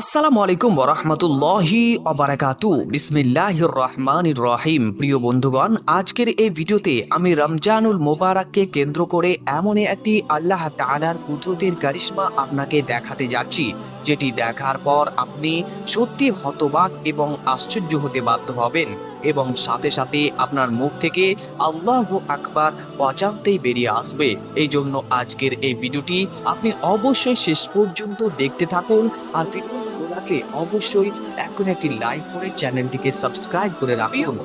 আসসালামু আলাইকুম ওরহমতুল্লাহি অবরাকাতু বিসমিল্লাহির রহমানির রহিম প্রিয় বন্ধুগণ, আজকের এই ভিডিওতে আমি রমজানুল মোবারককে কেন্দ্র করে এমন একটি আল্লাহ তাআলার কুদরতের কারিশমা আপনাকে দেখাতে যাচ্ছি, যেটি দেখার পর আপনি সত্যি হতবাক এবং আশ্চর্য হতে বাধ্য হবেন এবং সাথে সাথে আপনার মুখ থেকে আল্লাহ আকবার অজান্তেই বেরিয়ে আসবে। এই জন্য আজকের এই ভিডিওটি আপনি অবশ্যই শেষ পর্যন্ত দেখতে থাকুন আর ভিডিও লাগলে অবশ্যই এখন একটি লাইক করে চ্যানেলটিকে সাবস্ক্রাইব করে রাখুন।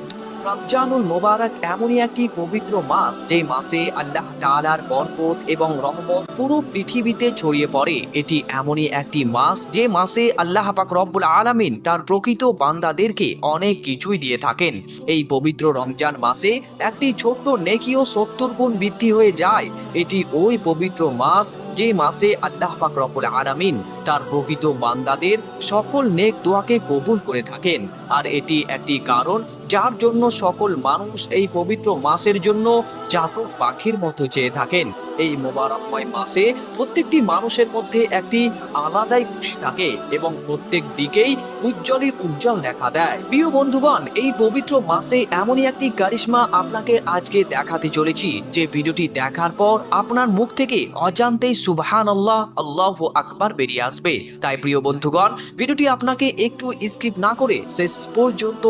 রমজানুল মোবারক এমনই একটি পবিত্র মাস, যে মাসে আল্লাহ তাআলার বরকত এবং রহমত পুরো পৃথিবীতে ছড়িয়ে পড়ে। এটি এমনই একটি মাস, যে মাসে আল্লাহ পাক রব্বুল আলামিন তার প্রকৃত বান্দাদেরকে অনেক কিছুই দিয়ে থাকেন। এই পবিত্র রমজান মাসে একটি ছোট্ট নেকিও সত্তর গুণ বৃদ্ধি হয়ে যায়। এটি ওই পবিত্র মাস যে মাসে আল্লাহ পাক আলামিন তার প্রকৃত বান্দাদের সকল নেক দোয়াকে কবুল করে থাকেন। আর এটি একটি কারণ যার জন্য সকল মানুষ এই পবিত্র মাসের জন্য চাতক পাখির মতো চেয়ে থাকেন। এই মোবারকময় মাসে প্রত্যেকটি মানুষের মধ্যে একটি আলাদাই খুশি থাকে এবং প্রত্যেক দিকেই উজ্জ্বলই উজ্জ্বল দেখা দেয়। প্রিয় বন্ধুগণ, এই পবিত্র মাসে এমনই একটি কারিশমা আপনাকে আজকে দেখাতে চলেছি। যে ভিডিওটি দেখার পর আপনার মুখ থেকে অজান্তেই সুবহান আল্লাহ আল্লাহ আকবার বেরিয়ে আসবে। তাই প্রিয় বন্ধুগণ, ভিডিওটি আপনাকে একটু স্কিপ না করে শেষ পর্যন্ত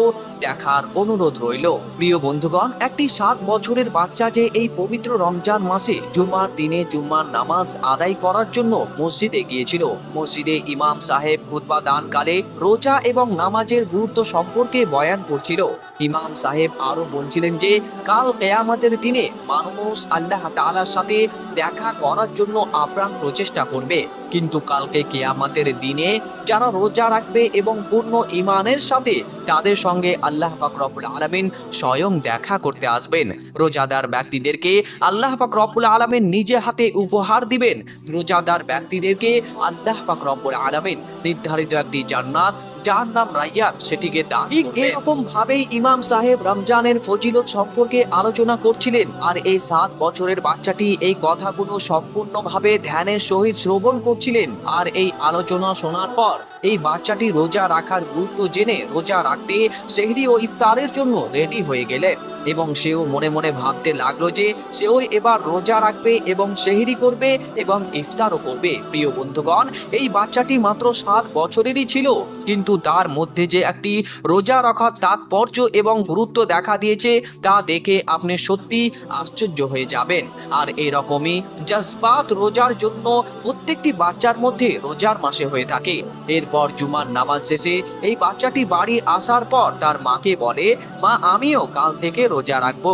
দেখার অনুরোধ রইল। প্রিয় বন্ধুগণ, একটি সাত বছরের বাচ্চা যে এই পবিত্র রমজান মাসে জুমার দিনে জুম্মার নামাজ আদায় করার জন্য মসজিদে গিয়েছিল। মসজিদে ইমাম সাহেব খুতবা দানকালে রোজা এবং নামাজের গুরুত্ব সম্পর্কে বয়ান করছিল। ইমাম সাহেব আরও বলছিলেন যে, কাল কেয়ামতের দিনে মানুষ আল্লাহ তাআলার সাথে দেখা করার জন্য আপ্রাণ প্রচেষ্টা করবে। কিন্তু কালকে কেয়ামতের দিনে যারা রোজা রাখবে এবং পূর্ণ ইমানের সাথে তাদের সঙ্গে আল্লাহ রব্বুল আলামিন স্বয়ং দেখা করতে আসবেন। রোজাদার ব্যক্তিদেরকে আল্লাহ রব্বুল আলামিন নিজে হাতে উপহার দিবেন। রোজাদার ব্যক্তিদেরকে আল্লাহ রব্বুল আলামিন নির্ধারিত একটি জান্নাত যার নাম রাইয়ান সেটিকে দান ঠিক এরকম ভাবেই ইমাম সাহেব রমজানের ফজিলত সম্পর্কে আলোচনা করছিলেন। আর এই সাত বছরের বাচ্চাটি এই কথাগুলো সম্পূর্ণভাবে ধ্যানের সহিত শ্রবণ করছিলেন। আর এই আলোচনা শোনার পর এই বাচ্চাটি রোজা রাখার গুরুত্ব জেনে রোজা রাখতে সেহরি ও ইফতারের জন্য রেডি হয়ে গেলেন এবং সেও মনে মনে ভাবতে লাগল যে সেও এবার রোজা রাখবে এবং সেহরি করবে এবং ইফতারও করবে। প্রিয় বন্ধুগণ, এই বাচ্চাটি মাত্র সাত বছরেরই ছিল, কিন্তু তার মধ্যে যে একটি রোজা রাখার তাৎপর্য এবং গুরুত্ব দেখা দিয়েছে তা দেখে আপনি সত্যি আশ্চর্য হয়ে যাবেন। আর এরকমই জজবাত রোজার জন্য প্রত্যেকটি বাচ্চার মধ্যে রোজার মাসে হয়ে থাকে। এরপর জুমার নামাজ শেষে এই বাচ্চাটি বাড়ি আসার পর তার মাকে বলে, মা, আমিও কাল থেকে রোজা রাখব।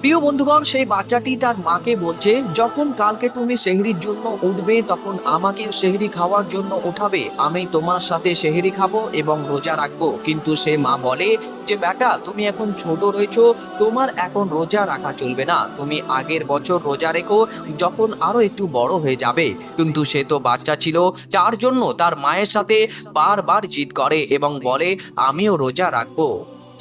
প্রিয় বন্ধুগণ, সেই বাচ্চাটি তার মাকে বলছে, যখন কালকে তুমি সেহরির জন্য উঠবে, তখন আমাকে সেহরি খাওয়ার জন্য উঠাবে আমি তোমার সাথে সেহরি খাব এবং রোজা রাখব। কিন্তু সে মা বলে, যে বেটা, তুমি এখন ছোট রয়েছো, তোমার এখন রোজা রাখা চলবে না। তুমি আগের বছর রোজা রেখো, যখন আরও একটু বড় হয়ে যাবে। কিন্তু সে তো বাচ্চা ছিল, যার জন্য তার মায়ের সাথে বারবার জিদ করে এবং বলে, আমিও রোজা রাখব।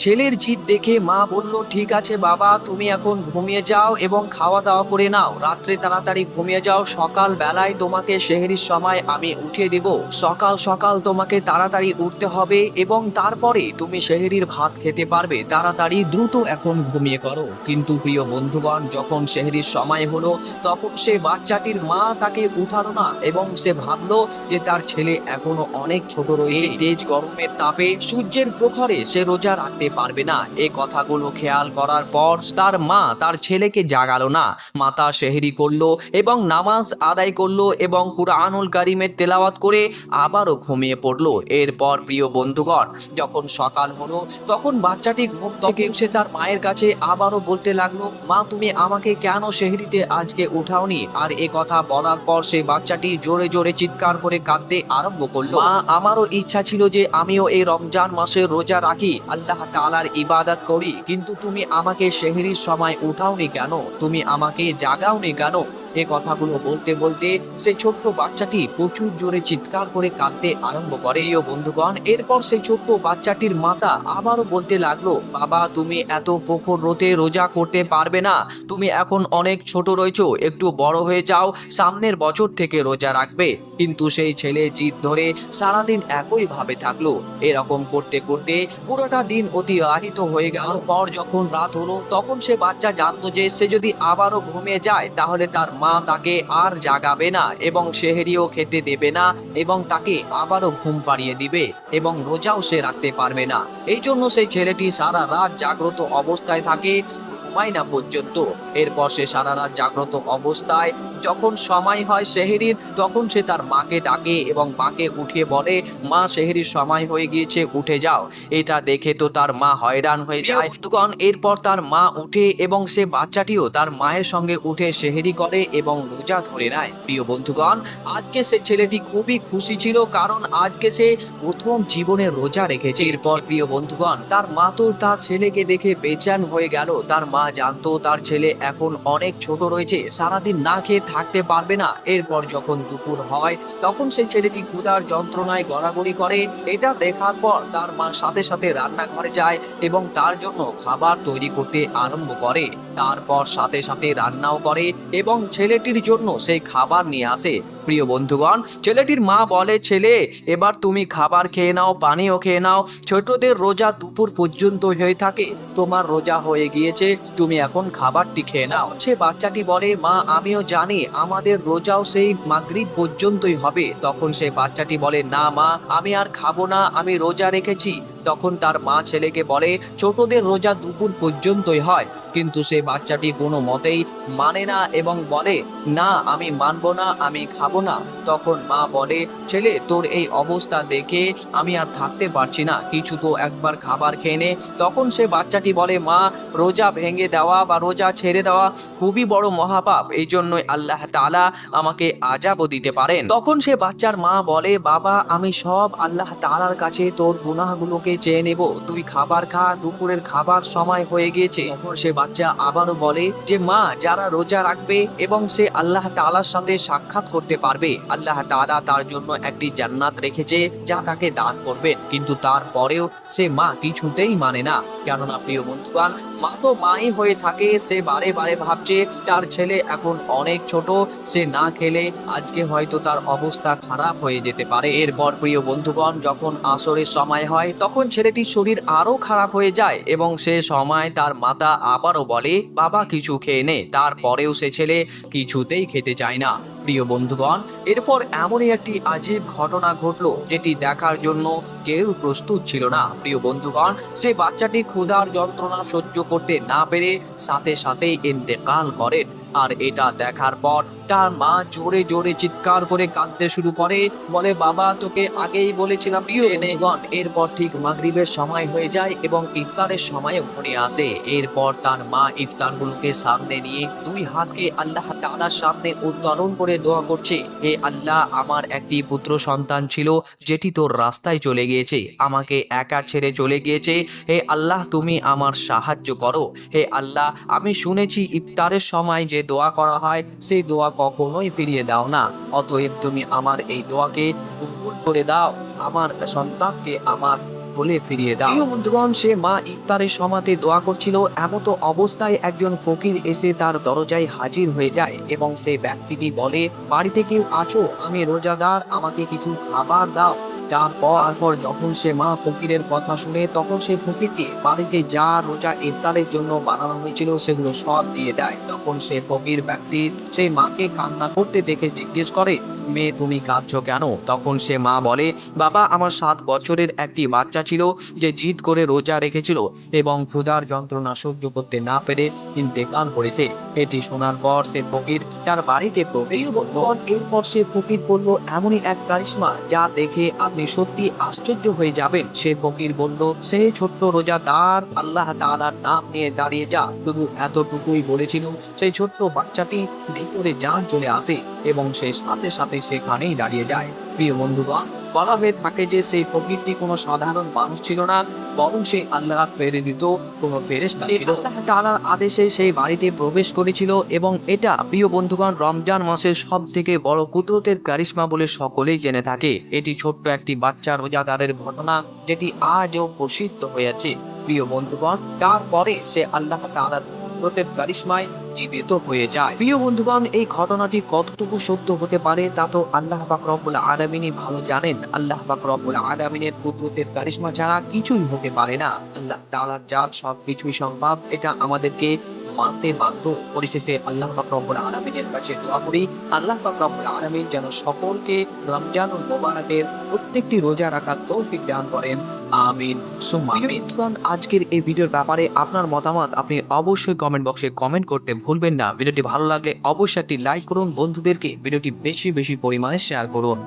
ছেলের জিদ দেখে মা বলল ঠিক আছে বাবা তুমি এখন ঘুমিয়ে যাও এবং খাওয়া দাওয়া করে নাও। রাত্রে তাড়াতাড়ি ঘুমিয়ে যাও। সকাল বেলায় তোমাকে সেহেরির সময় আমি উঠিয়ে দেব। সকাল সকাল তোমাকে তাড়াতাড়ি উঠতে হবে এবং তারপরে তুমি সেহেরির ভাত খেতে পারবে। তাড়াতাড়ি দ্রুত এখন ঘুমিয়ে করো কিন্তু প্রিয় বন্ধুগণ যখন সেহেরির সময় হলো তখন সে বাচ্চাটির মা তাকে উঠালো না এবং সে ভাবলো যে তার ছেলে এখনও অনেক ছোট রয়েছে। তেজ গরমের তাপে সূর্যের প্রখরে সে রোজা রাখতে পারবে না। এই কথাগুলো খেয়াল করার পর তার মা তার ছেলেকে জাগালো না। মাতা সেহরি করল এবং নামাজ আদায় করল এবং কুরআনুল কারিমের তেলাওয়াত করে আবারও ঘুমিয়ে পড়ল। এরপর প্রিয় বন্ধুগণ, যখন সকাল হলো, তখন বাচ্চাটি ঘুম থেকে উঠে তার মায়ের কাছে আবারও বলতে লাগল, মা, তুমি আমাকে কেন সেহরিতে আজকে উঠাওনি? আর এ কথা বলার পর সেই বাচ্চাটি জোরে জোরে চিৎকার করে কাঁদতে আরম্ভ করল। মা, আমারও ইচ্ছা ছিল যে আমিও এই রমজান মাসে রোজা রাখি। আল্লাহ তাআলার ইবাদত করি কিন্তু তুমি আমাকে সেহেরির সময় উঠাওনি কেন? তুমি আমাকে জাগাওনি কেন? এ কথাগুলো বলতে বলতে সেই ছোট্ট বাচ্চাটি প্রচুর জোরে চিৎকার করে কাঁদতে আরম্ভ করে। ও বন্ধুগণ, এরপর সেই ছোট্ট বাচ্চাটির মাতা আবারও বলতে লাগল, বাবা, তুমি এত প্রখর রোতে রোজা করতে পারবে না। তুমি এখন অনেক ছোট রয়েছো, একটু বড় হয়ে যাও, সামনের বছর থেকে রোজা রাখবে। কিন্তু সেই ছেলে জিদ ধরে সারাদিন একই ভাবে থাকল। এরকম করতে করতে পুরোটা দিন অতিবাহিত হয়ে গেল। পর যখন রাত হলো, তখন সে বাচ্চা জানতো যে সে যদি আবারও ঘুমিয়ে যায়, তাহলে তার মা তাকে আর জাগাবে না এবং সেহেরিও খেতে দেবে না এবং তাকে আবারও ঘুম পাড়িয়ে দিবে এবং রোজাও সে রাখতে পারবে না। এই জন্য সেই ছেলেটি সারা রাত জাগ্রত অবস্থায় থাকে ঘুমায় না পর্যন্ত। এরপর সে সারা রাত জাগ্রত অবস্থায় যখন সময় হয় সেহেরির তখন সে তার মাকে ডাকে এবং মাকে উঠিয়ে বলে মা সেহেরির সময় হয়ে গিয়েছে উঠে যাও। এটা দেখে তো তার মা হয়রান হয়ে যায়। বন্ধুগণ এরপর তার মা উঠে এবং সে বাচ্চাটিও তার মায়ের সঙ্গে উঠে সেহেরি করে এবং রোজা ধরে নেয়। প্রিয় বন্ধুগণ আজকে সে ছেলেটি খুবই খুশি ছিল কারণ আজকে সে প্রথম জীবনে রোজা রেখেছে। এরপর প্রিয় বন্ধুগণ তার মা তো তার ছেলেকে দেখে বেচান হয়ে গেল। তার মা জানতো তার ছেলে এখন অনেক ছোট রয়েছে, সারাদিন না খেয়ে থাকতে পারবে না। এরপর যখন দুপুর হয়, তখন সেই ছেলেটি ক্ষুধার যন্ত্রণায় গড়াগড়ি করে। এটা দেখার পর তার মা সাথে সাথে রান্নাঘরে যায় এবং তার জন্য খাবার তৈরি করতে আরম্ভ করে। তারপর সাথে সাথে রান্নাও করে এবং ছেলেটির জন্য সেই খাবার নিয়ে আসে। প্রিয় বন্ধুগণ, ছেলেটির মা বলে, ছেলে, এবার তুমি খাবার খেয়ে নাও, পানিও খেয়ে নাও। ছোটদের রোজা দুপুর পর্যন্ত হয়ে থাকে। তোমার রোজা হয়ে গিয়েছে, তুমি এখন খাবারটি খেয়ে নাও। সে বাচ্চাটি বলে, মা, আমিও জানি আমাদের রোজাও সেই মাগরিব পর্যন্তই হবে। তখন সে বাচ্চাটি বলে, না মা, আমি আর খাব না, আমি রোজা রেখেছি। তখন তার মা ছেলেকে বলে, ছোটদের রোজা দুপুর পর্যন্তই হয়। কিন্তু সে বাচ্চাটি কোনো মতেই মানে না এবং বলে, না, আমি মানবো না, আমি খাব না। তখন মা বলে, ছেলে, তোর এই অবস্থা দেখে আমি আর থাকতে পারছি না। কিছু তো একবার খাবার খেয়ে নে। তখন সে বাচ্চাটি বলে, মা, রোজা ভেঙে দেওয়া বা রোজা ছেড়ে দেওয়া খুবই বড় মহাপাপ। এই জন্যই আল্লাহ তালা আমাকে আজাবও দিতে পারেন। তখন সে বাচ্চার মা বলে, বাবা, আমি সব আল্লাহ তালার কাছে তোর গুনাহগুলোকে চেয়ে নেব। তুই খাবার খা, দুপুরের খাবার সময় হয়ে গিয়েছে। তখন সে বাচ্চা আবারও বলে যে, মা, যারা রোজা রাখবে এবং সে আল্লাহ তালার সাথে সাক্ষাৎ করতে পারবে, আল্লাহ তালা তার জন্য একটি জান্নাত রেখেছে যা তাকে দান করবেন। কিন্তু তারপরেও সে মা কিছুতেই মানে না। কেননা, প্রিয় বন্ধুগণ মা তো মাই হয়ে থাকে, সে বারে বারে ভাবছে তার ছেলে এখন অনেক ছোট, সে না খেলে আজকে হয়তো তার অবস্থা খারাপ হয়ে যেতে পারে। এরপর প্রিয় বন্ধুগণ, যখন আসরের সময় হয়, তখন ছেলেটির শরীর আরও খারাপ হয়ে যায় এবং সে সময় তার মাতা আবারও বলে, বাবা, কিছু খেয়ে নে। তারপরেও সে ছেলে কিছুতেই খেতে চায় না। প্রিয় বন্ধুগণ, এরপর এমনই একটি আজীব ঘটনা ঘটলো, যেটি দেখার জন্য কেউ প্রস্তুত ছিল না। প্রিয় বন্ধুগণ, সে বাচ্চাটি ক্ষুধার যন্ত্রণা সহ্য করতে না পেরে সাথে সাথেই ইন্তেকাল করেন। আর এটা দেখার পর তার মা জোরে জোরে চিৎকার করে কাঁদতে শুরু করে। বলে, বাবা, তোকে আগেই বলেছিলাম এনেগণ এরপর ঠিক মাগরিবের সময় হয়ে যায় এবং ইফতারের সময়ও ঘনিয়ে আসে। এরপর তার মা ইফতারগুলোকে সামনে নিয়ে দুই হাতকে আল্লাহ তাআলার সামনে উত্তরণ করে দোয়া করছে, হে আল্লাহ, আমার একটি পুত্র সন্তান ছিল যেটি তোর রাস্তায় চলে গিয়েছে, আমাকে একা ছেড়ে চলে গিয়েছে। হে আল্লাহ, তুমি আমার সাহায্য করো। হে আল্লাহ, আমি শুনেছি ইফতারের সময় যে দোয়া করা হয়, সেই দোয়া কখনোই ফিরিয়ে দাও না। অতএব তুমি আমার এই দোয়াকে কবুল করে দাও। আমার সন্তানকে আমার বলে ফিরিয়ে দাও। প্রিয় বন্ধুগণ, সে মা ইফতারের সমাতে দোয়া করছিল। এমত অবস্থায় একজন ফকির এসে তার দরজায় হাজির হয়ে যায় এবং সেই ব্যক্তিটি বলে, বাড়িতে কেউ আছো? আমি রোজাদার, আমাকে কিছু খাবার দাও। তারপর পর যখন সে মা ফকিরের কথা শুনে, তখন সে ফকিরকে বাড়িতে যা রোজা ইফতারের জন্য বানানো হয়েছিল, সেগুলো সব দিয়ে দেয়। তখন সে ফকির ব্যক্তি সেই মাকে কান্না করতে দেখে জিজ্ঞেস করে মেয়ে তুমি কাঁদছো কেন? তখন সে মা বলে, বাবা, আমার সাত বছরের একটি বাচ্চা ছিল যে জিদ করে রোজা রেখেছিল এবং ক্ষুধার যন্ত্রণা সহ্য করতে না পেরে ইন্তেকাল করেছে। এটি শোনার পর সে ফকির তার বাড়িতে প্রবেশ করল। এরপর সে ফকির বলল, এমনই এক কারিশমা যা দেখে আপনি সত্যি আশ্চর্য হয়ে যাবেন। সে ফকির বলল, সে ছোট্ট রোজা রোজাদার আল্লাহ তাআলার নাম নিয়ে দাঁড়িয়ে যা। শুধু এতটুকুই বলেছিল সেই ছোট্ট বাচ্চাটি ভিতরে যা চলে আসে এবং সে সাথে সাথে সেখানেই দাঁড়িয়ে যায়। প্রিয় বন্ধুগণ বলা হয়ে থাকে যে সেই প্রকৃতি কোনো সাধারণ মানুষ ছিল না বরং সেই আল্লাহ প্রেরিত কোনো ছিল। আল্লাহ আদেশে সেই বাড়িতে প্রবেশ করেছিল এবং এটা প্রিয় বন্ধুগণ রমজান মাসের সব থেকে বড় কুদরতের কারিশমা বলে সকলেই জেনে থাকে। এটি ছোট্ট একটি বাচ্চা রোজাদারের ঘটনা যেটি আজও প্রসিদ্ধ হয়েছে প্রিয় বন্ধুগণ তারপরে সে আল্লাহ তাআলার কুদরতের কারিশমায় জীবিত হয়ে যায়। প্রিয় বন্ধুগণ, এই ঘটনাটি কতটুকু সত্য হতে পারে তা তো আল্লাহ পাক রব্বুল আলামিনই ভালো জানেন। আল্লাহ পাক রব্বুল আলামিনের কুদরতের কারিশমা ছাড়া কিছুই হতে পারে না। আল্লাহ তাআলার যা সব কিছুই সম্ভব। এটা আমাদেরকে মানতে বাধ্য। পরিশেষে আল্লাহ রব্বুল আলামিনের কাছে দোয়া করি, আল্লাহ রব্বুল আলামিন যেন সকলকে রমজানুল মোবারকের প্রত্যেকটি রোজা রাখার তৌফিক দান করেন। আমিন। আজকের এই ভিডিওর ব্যাপারে আপনার মতামত আপনি অবশ্যই কমেন্ট বক্সে কমেন্ট করতে ভুলবেন না। ভিডিওটি ভালো লাগলে অবশ্যই একটি লাইক করুন। বন্ধুদেরকে ভিডিওটি বেশি বেশি পরিমাণে শেয়ার করুন।